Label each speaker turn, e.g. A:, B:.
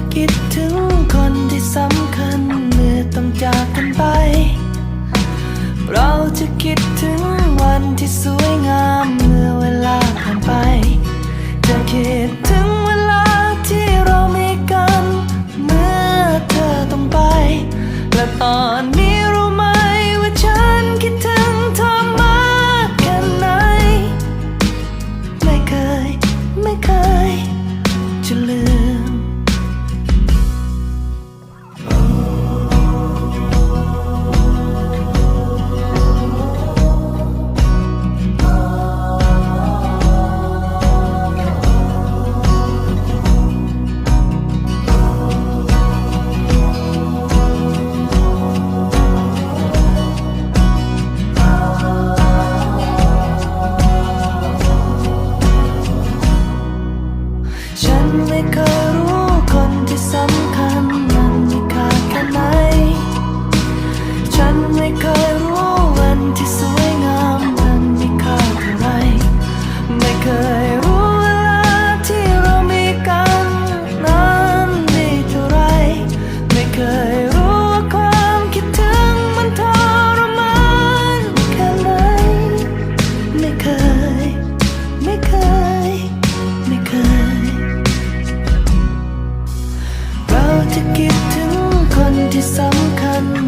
A: จะคิดถึงคนที่สำคัญเมื่อต้องจากกันไป เราจะคิดถึงวันที่สวยงามเมื่อ ถึงคนที่สำคัญ